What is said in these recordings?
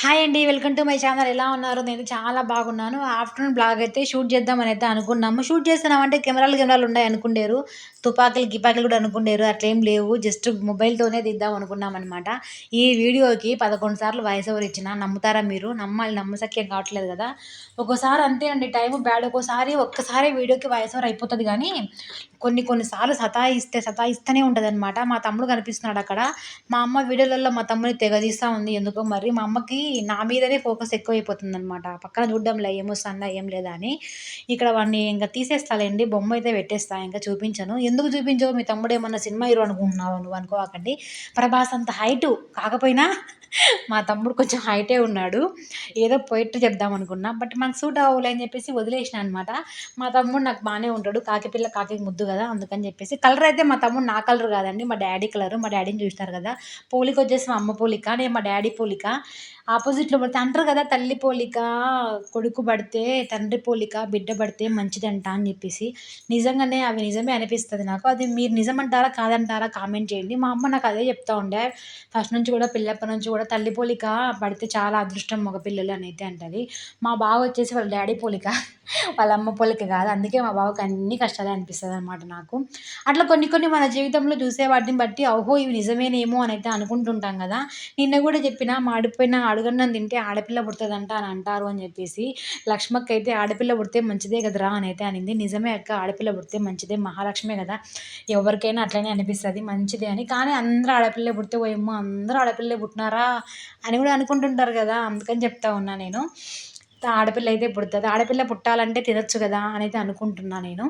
Hi అండి welcome to my channel. ఎలా ఉన్నారు? నేను చాలా బాగున్నాను. ఆఫ్టర్నూన్ బ్లాగ్ అయితే షూట్ చేద్దామని అయితే అనుకున్నాము. షూట్ చేస్తున్నామంటే కెమెరాలు కెమెరాలు ఉన్నాయి అనుకుండేరు. తుపాకులు గిపాకులు కూడా అనుకునేరు అట్లేం లేవు. జస్ట్ మొబైల్తోనే తీద్దాం అనుకున్నాం అనమాట ఈ వీడియోకి పదకొండు సార్లు వాయిస్ ఓవర్ ఇచ్చిన నమ్ముతారా మీరు? నమ్మాలి నమ్మసక్యం కావట్లేదు కదా. ఒక్కోసారి అంతే అండి టైం బ్యాడ్ ఒక్కోసారి ఒక్కసారి వీడియోకి వాయిస్ ఓవర్ అయిపోతుంది కానీ కొన్ని కొన్నిసార్లు సతాయిస్తే సతాయిస్తూనే ఉంటుంది అనమాట మా తమ్ముడు కనిపిస్తున్నాడు అక్కడ. మా అమ్మ వీడియోలలో మా తమ్ముడిని తెగదీస్తూ ఉంది. ఎందుకో మరి మా అమ్మకి నా మీదనే ఫోకస్ ఎక్కువైపోతుంది అనమాట పక్కన చూడడంలే ఏమొస్తుందా ఏం లేదా అని. ఇక్కడ వాడిని ఇంకా తీసేస్తాలేండి. బొమ్మ అయితే పెట్టేస్తా ఇంకా చూపించను. ఎందుకు చూపించవు? మీ తమ్ముడు ఏమన్నా సినిమా హీరో అనుకుంటున్నావు? నువ్వు అనుకోకండి ప్రభాస్ అంత హైటు కాకపోయినా మా తమ్ముడు కొంచెం హైటే ఉన్నాడు. ఏదో పోయిట్టు చెప్దాం అనుకున్నా. బట్ మనకు సూట్ అవ్వలే అని చెప్పేసి వదిలేసిన అనమాట మా తమ్ముడు నాకు బాగానే ఉంటాడు. కాకి పిల్ల కాకి ముద్దు కదా అందుకని చెప్పేసి. కలర్ అయితే మా తమ్ముడు నా కలర్ కాదండి. మా డాడీ కలర్ మా డాడీని చూస్తారు కదా. పోలిక వచ్చేసి మా అమ్మ పోలిక నేను మా డాడీ పోలిక. ఆపోజిట్లో పడితే అంటారు కదా తల్లి పోలిక కొడుకు పడితే తండ్రి పోలిక బిడ్డ పడితే మంచిదంట అని చెప్పేసి. నిజంగానే అవి నిజమే అనిపిస్తుంది నాకు. అది మీరు నిజమంటారా కాదంటారా కామెంట్ చేయండి. మా అమ్మ నాకు అదే చెప్తా ఉండే. ఫస్ట్ నుంచి కూడా పిల్లప్పటి నుంచి కూడా తల్లి పోలిక పడితే చాలా అదృష్టం మగపిల్లలు అని అయితే అంటది. మా బావ వచ్చేసి వాళ్ళ డాడీ పోలిక వాళ్ళ అమ్మ పోలిక కాదు. అందుకే మా బావకి అన్ని కష్టాలే అనిపిస్తుంది అనమాట నాకు. అట్లా కొన్ని కొన్ని మన జీవితంలో చూసే వాటిని బట్టి ఓహో ఇవి నిజమేనేమో అని అయితే అనుకుంటుంటాం కదా. నిన్న కూడా చెప్పిన మాడిపోయిన అడుగన్నం తింటే ఆడపిల్ల పుడుతుందంట అని అంటారు అని చెప్పేసి లక్ష్మక్క అయితే ఆడపిల్ల పుడితే మంచిదే కదరా అని అయితే అనింది. నిజమే అక్క ఆడపిల్ల పుడితే మంచిదే మహాలక్ష్మి కదా ఎవరికైనా అట్లనే అనిపిస్తుంది. మంచిదే అని. కానీ అందరూ ఆడపిల్లే పుడితే పోయేమో అందరూ ఆడపిల్లే పుట్టినారా? అని కూడా అనుకుంటుంటారు కదా? అందుకని చెప్తా ఉన్నా నేను. ఆడపిల్ల అయితే పుడుతుంది. ఆడపిల్ల పుట్టాలంటే తినొచ్చు కదా? అనేది అనుకుంటున్నా నేను.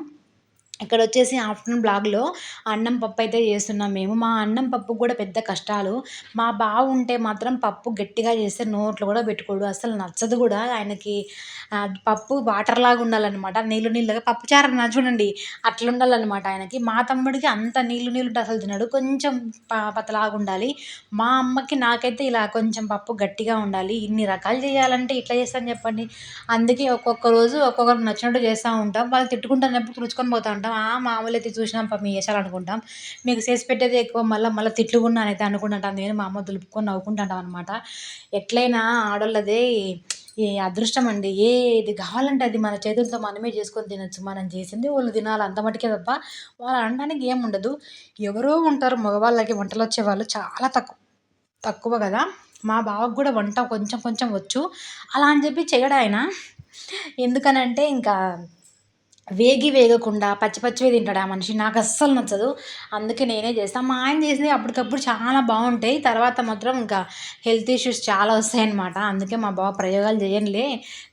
ఇక్కడ వచ్చేసి ఆఫ్టర్నూన్ బ్లాగ్లో అన్నం పప్పు అయితే చేస్తున్నాం మేము. మా అన్నం పప్పు కూడా పెద్ద కష్టాలు. మా బావ ఉంటే మాత్రం పప్పు గట్టిగా చేస్తే నోట్లో కూడా పెట్టుకోడు. అసలు నచ్చదు కూడా. ఆయనకి పప్పు వాటర్ లాగా ఉండాలన్నమాట. నీళ్ళు నీళ్ళుగా పప్పు చారన్న చూడండి. అట్లా ఉండాలన్నమాట ఆయనకి. మా తమ్ముడికి అంత నీళ్ళు నీళ్ళు అసలు తినడు. కొంచెం పతలాగా ఉండాలి. మా అమ్మకి నాకైతే ఇలా కొంచెం పప్పు గట్టిగా ఉండాలి. ఇన్ని రకాలు చేయాలంటే ఇట్లా చేస్తాను చెప్పండి. అందుకే ఒక్కొక్క రోజు ఒక్కొక్కరు నచ్చినట్టు చేస్తూ ఉంటాం. వాళ్ళు తిట్టుకుంటున్నప్పుడు తుడుచుకొని పోతూ ఉంటాం. అనుకుంటాం. మామూలు అయితే చూసినాం మీ వేసాలు అనుకుంటాం. మీకు చేసి పెట్టేది ఎక్కువ మళ్ళీ మళ్ళీ తిట్లు కూడా అయితే అనుకుంటుంటాం. నేను మా అమ్మ దులుపుకొని నవ్వుకుంటాం అనమాట ఎట్లయినా ఆడోళ్ళదే ఈ అదృష్టం అండి. ఏది కావాలంటే అది మన చేతులతో మనమే చేసుకొని తినచ్చు. మనం చేసింది వాళ్ళు తినాలి. అంత మటుకే తప్ప వాళ్ళు అనడానికి ఏం ఉండదు. ఎవరో ఉంటారు మగవాళ్ళకి వంటలు వచ్చేవాళ్ళు చాలా తక్కువ తక్కువ కదా. మా బావకు కూడా వంట కొంచెం కొంచెం వచ్చు. అలా అని చెప్పి చేయడాయన ఎందుకనంటే ఇంకా వేగి వేగకుండా పచ్చి పచ్చివే తింటాడు ఆ మనిషి. నాకు అస్సలు నచ్చదు. అందుకే నేనే చేస్తాను మా ఆయన చేసింది అప్పటికప్పుడు చాలా బాగుంటాయి. తర్వాత మాత్రం ఇంకా హెల్త్ ఇష్యూస్ చాలా వస్తాయన్నమాట. అందుకే మా బావ ప్రయోగాలు చేయనులే.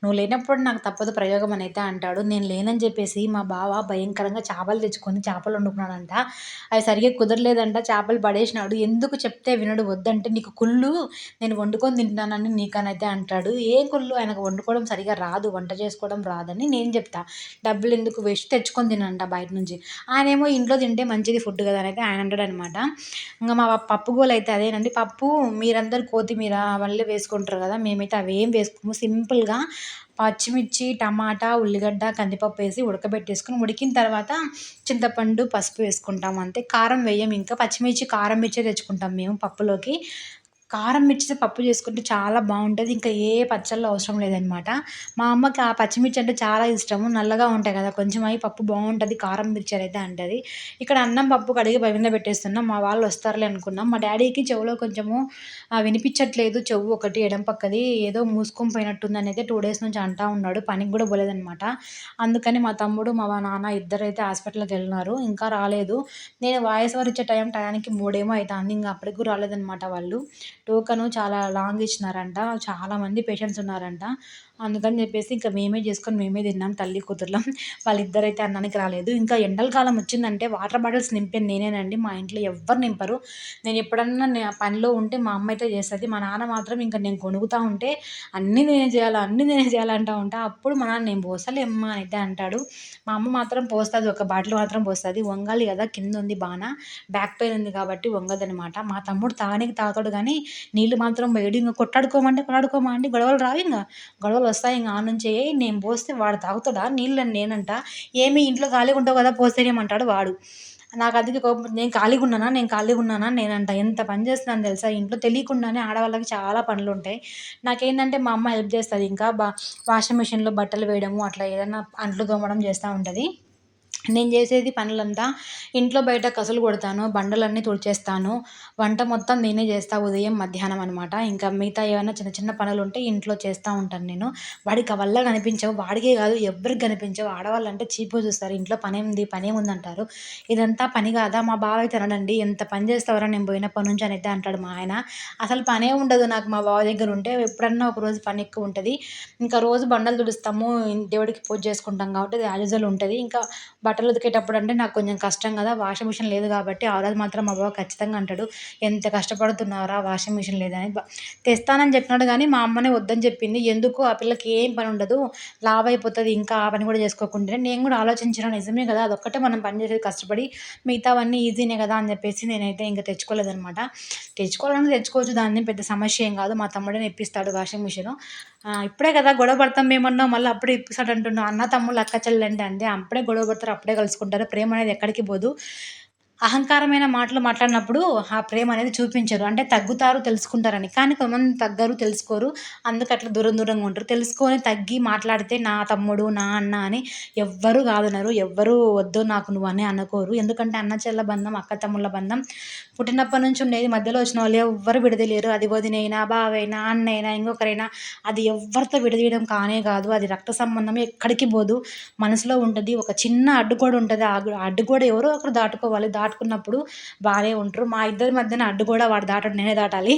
నువ్వు లేనప్పుడు నాకు తప్పదు ప్రయోగం అని అయితే అంటాడు. నేను లేనని చెప్పేసి మా బావ భయంకరంగా చేపలు తెచ్చుకొని చేపలు వండుకున్నాడంట. అవి సరిగ్గా కుదరలేదంట. చేపలు పడేసినాడు. ఎందుకు చెప్తే వినడు. వద్దంటే నీకు కుళ్ళు నేను వండుకొని తింటున్నానని నీకనైతే అంటాడు. ఏ కుళ్ళు? ఆయనకు వండుకోవడం సరిగా రాదు. వంట చేసుకోవడం రాదని నేను చెప్తా. డబ్బులు ఎందుకు వేస్ట్ తెచ్చుకొని తినంట బయట నుంచి. ఆయన ఏమో ఇంట్లో తింటే మంచిది ఫుడ్ కదా అని అయితే ఆయన అంటాడు అనమాట ఇంకా మా పప్పు గోలు అయితే అదేనండి పప్పు మీరందరూ కొత్తిమీర అవన్నీ వేసుకుంటారు కదా మేమైతే అవి ఏం వేసుకోము. సింపుల్గా పచ్చిమిర్చి టమాటా ఉల్లిగడ్డ కందిపప్పు వేసి ఉడకబెట్టేసుకుని ఉడికిన తర్వాత చింతపండు పసుపు వేసుకుంటాం అంతే. కారం వేయం ఇంకా. పచ్చిమిర్చి కారం మిర్చి తెచ్చుకుంటాం మేము పప్పులోకి. కారం మిర్చితో పప్పు చేసుకుంటే చాలా బాగుంటుంది. ఇంకా ఏ పచ్చళ్ళు అవసరం లేదనమాట మా అమ్మకి ఆ పచ్చిమిర్చి అంటే చాలా ఇష్టము. నల్లగా ఉంటాయి కదా కొంచెం అవి పప్పు బాగుంటుంది. కారం మిర్చి అయితే అంటది. ఇక్కడ అన్నం పప్పు కడిగి పైన పెట్టేస్తున్నాం. మా వాళ్ళు వస్తారులే అనుకున్నాం. మా డాడీకి చెవులో కొంచెము వినిపించట్లేదు. చెవు ఒకటి ఎడం పక్కది. ఏదో మూసుకొని పోయినట్టుంది అయితే టూ డేస్ నుంచి అంటా ఉన్నాడు. పనికి కూడా పోలేదనమాట అందుకని మా తమ్ముడు మా నాన్న ఇద్దరు అయితే హాస్పిటల్కి వెళ్ళినారు. ఇంకా రాలేదు. నేను వాయిస్ వారు ఇచ్చే టైం టయానికి మూడేమో అవుతుంది ఇంకా అప్పటికి రాలేదనమాట వాళ్ళు. టోకను చాలా లాంగ్ ఇచ్చినారంట. చాలామంది పేషెంట్స్ ఉన్నారంట. అందుకని చెప్పేసి ఇంకా మేమే చేసుకొని మేమే తిన్నాం తల్లి కూతుర్లం. వాళ్ళిద్దరైతే అన్నానికి రాలేదు. ఇంకా ఎండల కాలం వచ్చిందంటే వాటర్ బాటిల్స్ నింపేది నేనేనండి. మా ఇంట్లో ఎవ్వరు నింపరు. నేను ఎప్పుడన్నా పనిలో ఉంటే మా అమ్మ అయితే చేస్తుంది. మా నాన్న మాత్రం ఇంకా నేను కొనుగుతూ ఉంటే అన్నీ నేనే చేయాలి అన్నీ నేనే చేయాలంటూ ఉంటా. అప్పుడు మా నాన్న నేను పోసలేమ్మా అయితే అంటాడు. మా అమ్మ మాత్రం పోస్తుంది. ఒక బాటిల్ మాత్రం పోస్తుంది. వంగాలి కదా కింద ఉంది బాగా బ్యాక్ పెయిన్ ఉంది కాబట్టి వంగదనమాట మా తమ్ముడు తాగనికి తాగుతాడు కానీ నీళ్ళు మాత్రం వేడి ఇంకా కొట్టాడుకోమంటే కొట్లాడుకోమండి గొడవలు రావు ఇంకా. గొడవలు వస్తాయి ఇంకా. ఆ నుంచి నేను పోస్తే వాడు తాగుతాడా? నీళ్ళని నేనంట. ఏమి ఇంట్లో ఖాళీగా ఉంటావు కదా పోస్తేనేమంటాడు వాడు. నాకు అందుకే కోపం నేను ఖాళీగా ఉన్నానా? నేను ఖాళీగా ఉన్నానా? నేనంట. ఎంత పని చేస్తున్నాను తెలుసా? ఇంట్లో తెలియకుండానే ఆడవాళ్ళకి చాలా పనులు ఉంటాయి. నాకేంటంటే మా అమ్మ హెల్ప్ చేస్తుంది. ఇంకా బా వాషింగ్ మిషన్లో బట్టలు వేయడము అట్లా ఏదైనా అంట్లు తోమడం చేస్తూ ఉంటుంది. నేను చేసేది పనులంతా ఇంట్లో బయట కసులు కొడతాను బండలన్నీ తుడిచేస్తాను. వంట మొత్తం నేనే చేస్తా ఉదయం మధ్యాహ్నం అనమాట ఇంకా మిగతా ఏమైనా చిన్న చిన్న పనులు ఉంటే ఇంట్లో చేస్తూ ఉంటాను నేను. వాడికి వల్ల కనిపించవు వాడికే కాదు ఎవరికి కనిపించవు. ఆడవాళ్ళంటే చీపు చూస్తారు ఇంట్లో పనేముంది ఉంది అంటారు ఇదంతా పని కాదా? మా బావ అయితే అనడండి ఎంత పని చేస్తావరా? నేను పోయినప్పటి నుంచి అని అయితే అంటాడు మా ఆయన. అసలు పనే ఉండదు నాకు మా బావ దగ్గర ఉంటే ఎప్పుడన్నా ఒక రోజు పని ఎక్కువ ఉంటుంది. ఇంకా రోజు బండలు తుడుస్తాము దేవుడికి పూజ చేసుకుంటాం కాబట్టి అది ఉంటుంది. ఇంకా బట్టలు ఉతికేటప్పుడు అంటే నాకు కొంచెం కష్టం కదా వాషింగ్ మిషన్ లేదు కాబట్టి ఆ రోజు మాత్రం మా బావ ఖచ్చితంగా అంటాడు ఎంత కష్టపడుతున్నారా వాషింగ్ మిషన్ లేదని తెస్తానని చెప్పినాడు కానీ మా అమ్మనే వద్దని చెప్పింది. ఎందుకు? ఆ పిల్లకి ఏం పని ఉండదు లావ్ అయిపోతుంది ఇంకా ఆ పని కూడా చేసుకోకుండా నేను కూడా ఆలోచించిన నిజమే కదా అదొక్కటే మనం పని చేసేది కష్టపడి మిగతావన్నీ ఈజీనే కదా అని చెప్పేసి నేనైతే ఇంకా తెచ్చుకోలేదనమాట. తెచ్చుకోవాలని తెచ్చుకోవచ్చు దాన్ని పెద్ద సమస్య ఏం కాదు. మా తమ్ముడే ఇప్పిస్తాడు వాషింగ్ మిషన్. ఇప్పుడే కదా గొడవ పడతాం మేమన్నా మళ్ళీ అప్పుడే ఇప్పిస్తాడు అంటున్నాం అన్న తమ్ముళ్ళు అక్క చెల్లెండి అంటే అప్పుడే గొడవ పడతారు అప్పుడే కలుసుకుంటారు. ప్రేమ అనేది ఎక్కడికి పోదు. అహంకారమైన మాటలు మాట్లాడినప్పుడు ఆ ప్రేమ అనేది చూపించరు. అంటే తగ్గుతారు తెలుసుకుంటారని. కానీ కొంతమంది తగ్గరు తెలుసుకోరు. అందుకు అట్లా దూరం దూరంగా ఉంటారు. తెలుసుకొని తగ్గి మాట్లాడితే నా తమ్ముడు నా అన్న అని ఎవ్వరు కాదనరు. ఎవ్వరు వద్దు నాకు నువ్వు అని అనుకోరు. ఎందుకంటే అన్న చెల్ల బంధం అక్క తమ్ముళ్ళ బంధం పుట్టినప్పటి నుంచి ఉండేది. మధ్యలో వచ్చిన వాళ్ళు ఎవ్వరు విడదలేరు అది వదినైనా బావైనా అన్నైనా ఇంకొకరైనా అది ఎవరితో విడదీయడం కానే కాదు. అది రక్త సంబంధం ఎక్కడికి పోదు. మనసులో ఉంటుంది. ఒక చిన్న అడ్డుగోడ ఉంటుంది. ఆ అడ్డుగోడ ఎవరో ఒకరు దాటుకోవాలి. దాటుకున్నప్పుడు బాగానే ఉంటారు. మా ఇద్దరి మధ్యన అడ్డు కూడా వాడు దాటడు నేనే దాటాలి.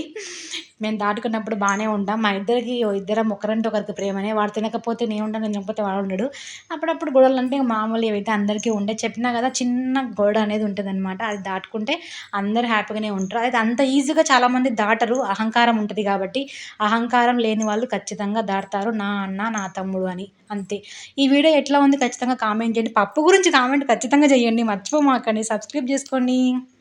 మేము దాటుకున్నప్పుడు బాగానే ఉంటాం. మా ఇద్దరికి ఇద్దరం ఒకరంటే ఒకరికి ప్రేమనే. వాడు తినకపోతే నేను ఉంటాను నేను తినకపోతే వాడు ఉండడు. అప్పుడప్పుడు గొడవలు అంటే మామూలు ఏవైతే అందరికీ ఉండే చెప్పినా కదా చిన్న గొడవ అనేది ఉంటుంది అనమాట అది దాటుకుంటే అందరు హ్యాపీగానే ఉంటారు. అది అంత ఈజీగా చాలామంది దాటరు. అహంకారం ఉంటుంది కాబట్టి అహంకారం లేని వాళ్ళు ఖచ్చితంగా దాటుతారు. నా అన్న నా తమ్ముడు అని. అంతే. ఈ వీడియో ఎట్లా ఉంది? ఖచ్చితంగా కామెంట్ చేయండి. పప్పు గురించి కామెంట్ ఖచ్చితంగా చేయండి. మర్చిపోమాకండి. Subscribe gracias, Connie.